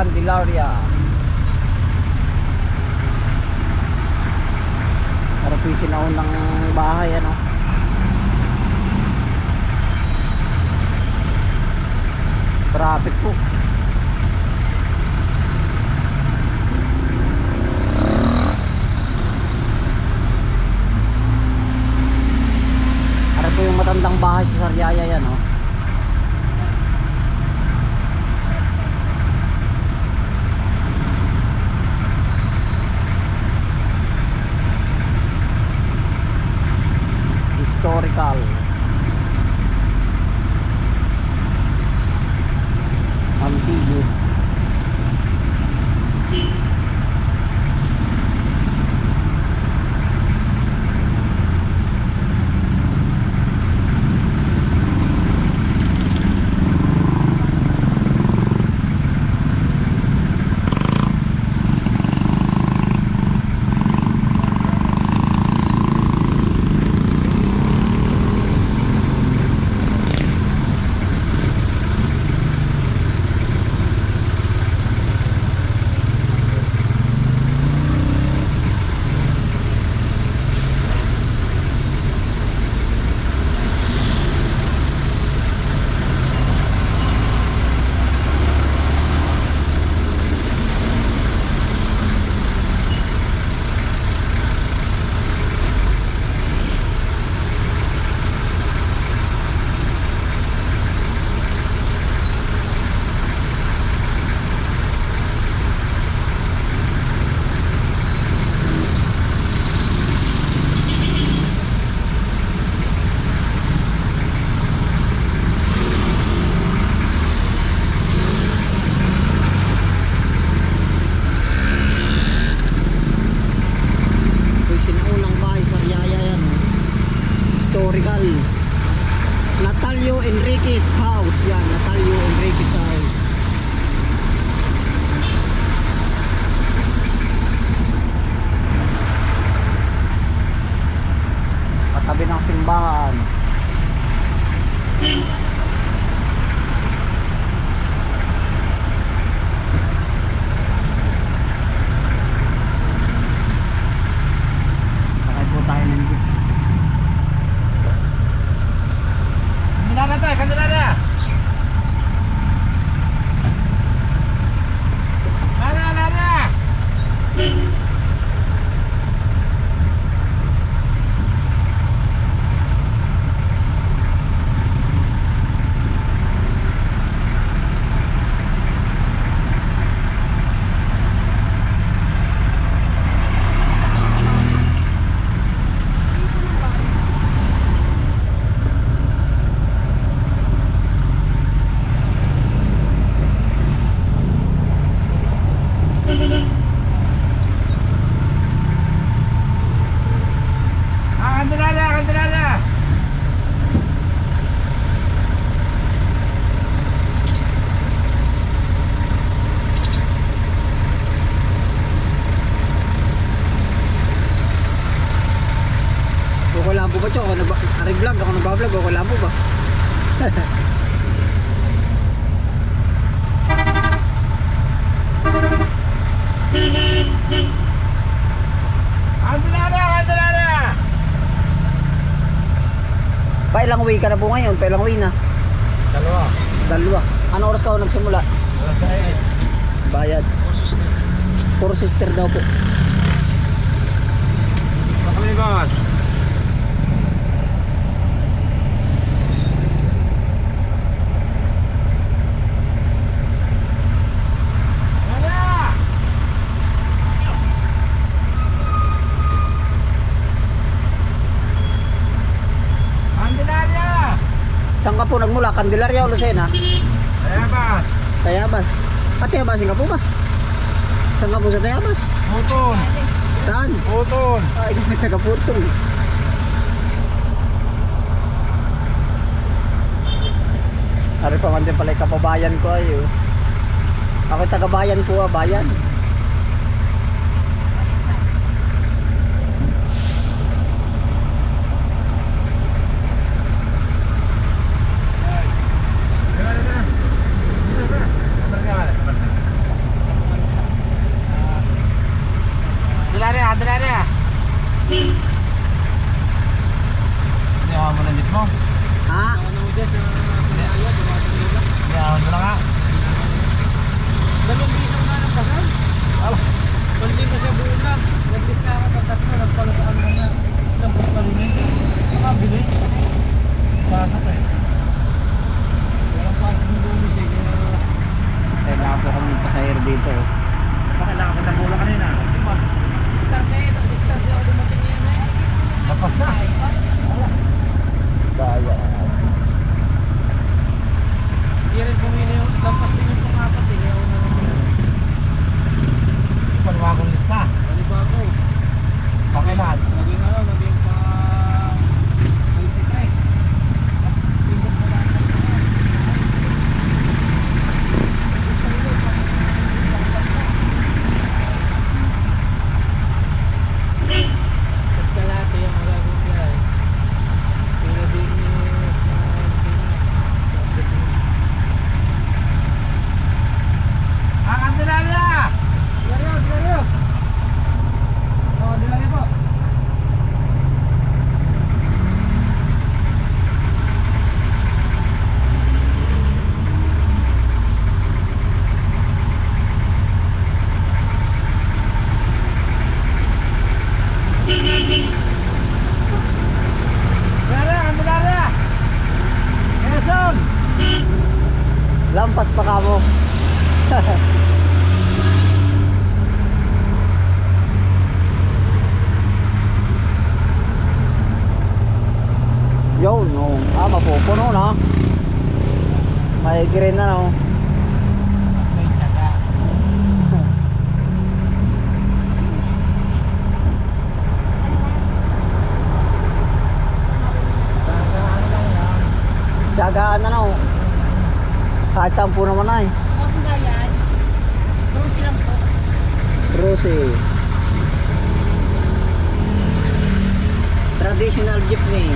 Candelaria. Para po yung sinaunang bahay ano. Traffic po. Para po yung matandang bahay sa Sariaya yan oh. কাল Kandilada, kandilada. Pailang way ka na po ngayon, pailang way na. Dalawa. Dalawa. Ano oras ka ako nagsimula? Wala tayo. Bayad. Puro sister daw po. Kami boss. Lada. Kandilada. Saan nagmula? Candelaria o Lucena? Ayan boss. Tayabas. Ah, Tayabasin ka po ba? Saan ka po sa Tayabas? Puton. Saan? Puton. Ay, kami taga-putol. Ari pa man din pala yung kapabayan ko ay oh. Ako yung taga-bayan po ah, bayan. Thank you. Sampu naman ay. Ako ba yan? Puro silang po. Rose. Traditional jeepney.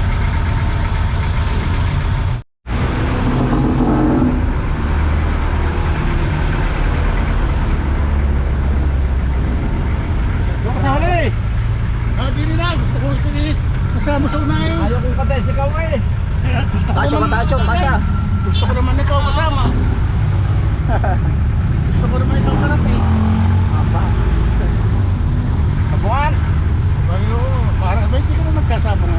Doon ka sa huli! Ah, di na. Gusto ko ito ni kasama sa unahin. Ayaw kong katay si Kaw eh. Gusto ko Tasyo naman- ka tasyo, kasya. Gusto ko naman ikaw kasama. Gusto ko naman ikaw karap eh. Kabuhan! Bayo, para ba hindi ka na magkasama na.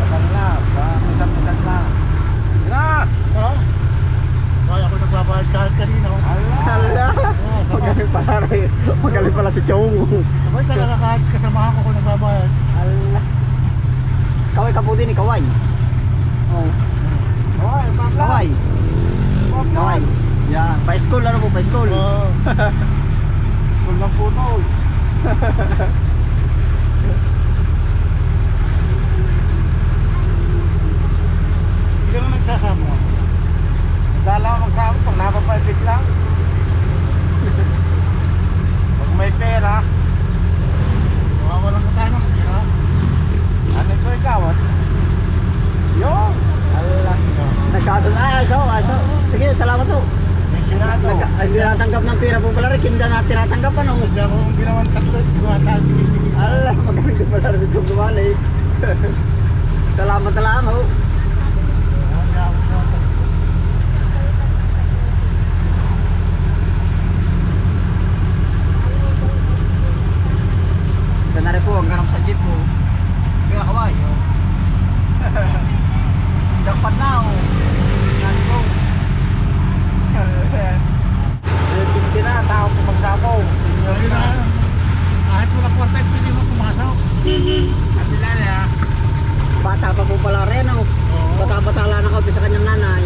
Kapag na, pa-pisat-pisat na. Sina! Ha? Kaya ako nagbabayad kahit kanina. oh. Hala. Oo, Magaling pala rin. Magaling pala si Chong. Sabay talaga kahit kasamahan ko kung nagbabayad. Hala. Din, kaway. Oh, Kaway, pangla! kaway. Kaway. Yan, pa school ano po, pa school. Oo. Full ng putol. Hindi ka na nagsasama. Dala ako magsama pag napapalpit lang. Pag may pera, Mawawalan ka tayo ng pera. ano ko ikaw? ah? Sige, salamat po. Nagka, ay, hindi natanggap ng pera po pala rin. Kinda na tinatanggap ano. Hindi ako hindi naman tatlo. Hindi ko ata binibigay. Hala, magaling ka pala rin itong gumali. salamat na lang, na rin po, ang ganap sa jeep mo. Kaya kaway, oh. Jackpot na, oh. Yan po. May 50 na, tao po magsapaw. Senior Ayun na. na. Kahit wala po tayo, pwede mo pumasok. Kabila niya. Bata pa po pala rin, oh. Oo. Bata-bata lang na sa kanyang nanay.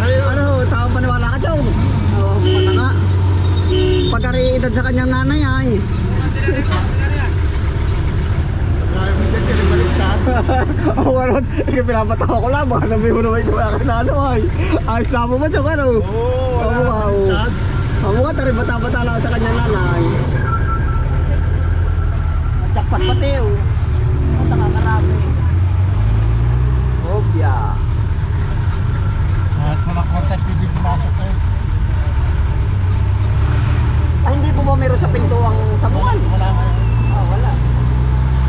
Ayun. ano, tawang paniwala ka, Chong? Oo, bata nga. Pagkari edad sa kanyang nanay, ay. Kaya mo dyan, tinibalik ka. Oo, ano, pinapatawa ko lang. Baka sabihin mo naman ito akin ano, ay. Ayos na mo ba, Chong, ano? Oo, wala. Ang mukha tari bata-bata lang sa kanyang nanay. Jackpot pati oh. Punta ka karami. Obya. Kahit wala contact, hindi pumasok eh. Ay hindi po ba meron sa pinto ang sabungan? Wala ngayon. Ah, wala.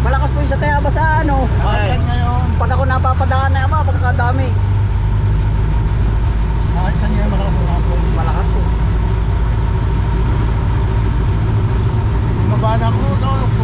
Malakas po yung sa tayaba sa ano. Kahit yan ngayon. Pag ako napapadaan na ama, pagkakadami. Kahit saan ngayon, malakas ang hapon. Malakas po. Bumaba na ako,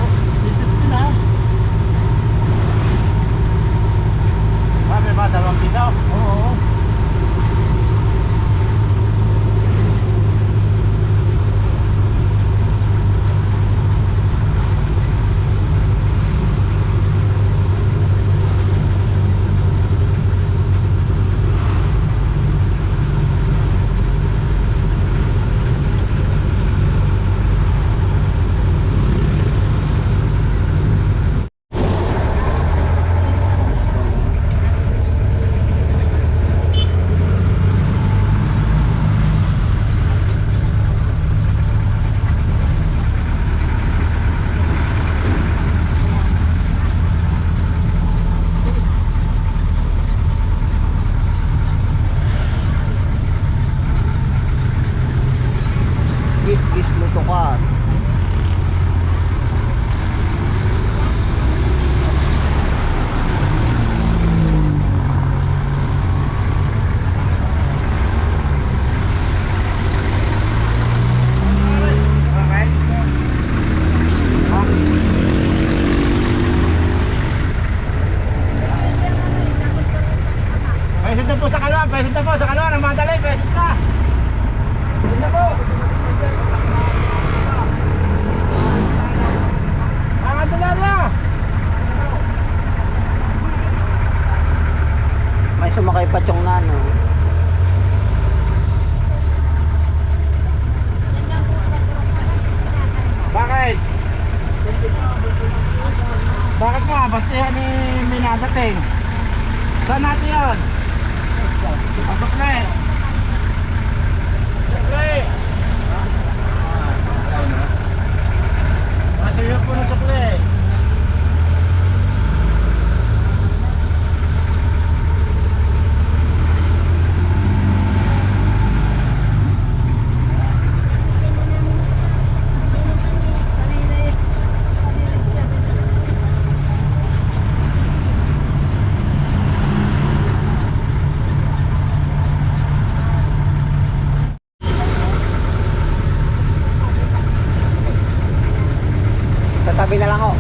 Tatabi na lang ako.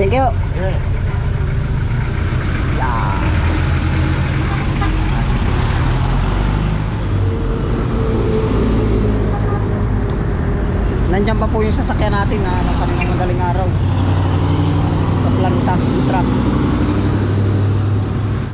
Thank you. Yeah. Nandiyan pa po yung sasakyan natin na ano, kanina madaling araw. Sa planta, yung truck.